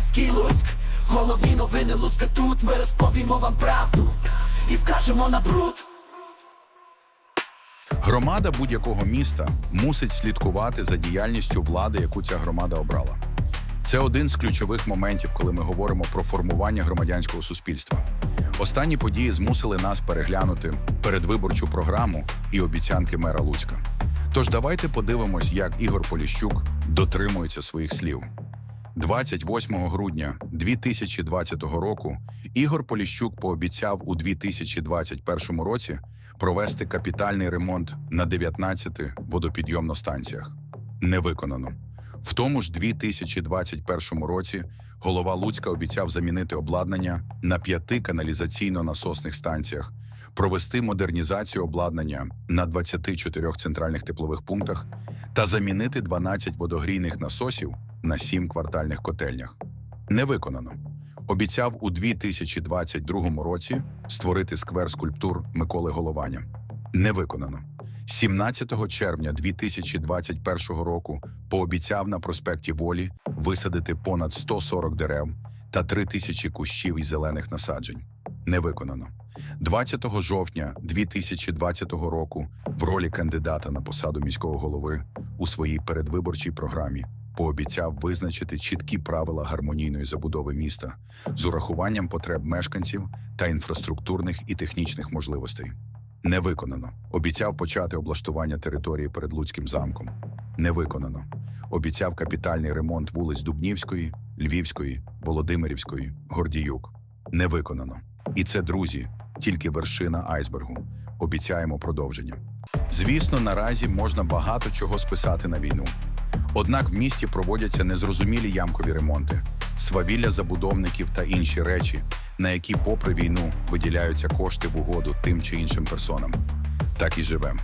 Левський Луцьк, головні новини Луцька тут ми розповімо вам правду і вкажемо на бруд. Громада будь-якого міста мусить слідкувати за діяльністю влади, яку ця громада обрала. Це один з ключових моментів, коли ми говоримо про формування громадянського суспільства. Останні події змусили нас переглянути передвиборчу програму і обіцянки мера Луцька. Тож давайте подивимось, як Ігор Поліщук дотримується своїх слів. 28 грудня 2020 року Ігор Поліщук пообіцяв у 2021 році провести капітальний ремонт на 19 водопідйомностанціях. Не виконано. В тому ж 2021 році голова Луцька обіцяв замінити обладнання на п'яти каналізаційно-насосних станціях, провести модернізацію обладнання на 24 центральних теплових пунктах та замінити 12 водогрійних насосів на 7 квартальних котельнях. Не виконано. Обіцяв у 2022 році створити сквер скульптур Миколи Голованя. Не виконано. 17 червня 2021 року пообіцяв на проспекті Волі висадити понад 140 дерев та 3 тисячі кущів і зелених насаджень. Не виконано. 20 жовтня 2020 року в ролі кандидата на посаду міського голови у своїй передвиборчій програмі пообіцяв визначити чіткі правила гармонійної забудови міста з урахуванням потреб мешканців та інфраструктурних і технічних можливостей. Не виконано. Обіцяв почати облаштування території перед Луцьким замком. Не виконано. Обіцяв капітальний ремонт вулиць Дубнівської, Львівської, Володимирівської, Гордіюк. Не виконано. І це, друзі, тільки вершина айсбергу. Обіцяємо продовження. Звісно, наразі можна багато чого списати на війну. Однак в місті проводяться незрозумілі ямкові ремонти, свавілля забудовників та інші речі, на які, попри війну, виділяються кошти в угоду тим чи іншим персонам. Так і живемо.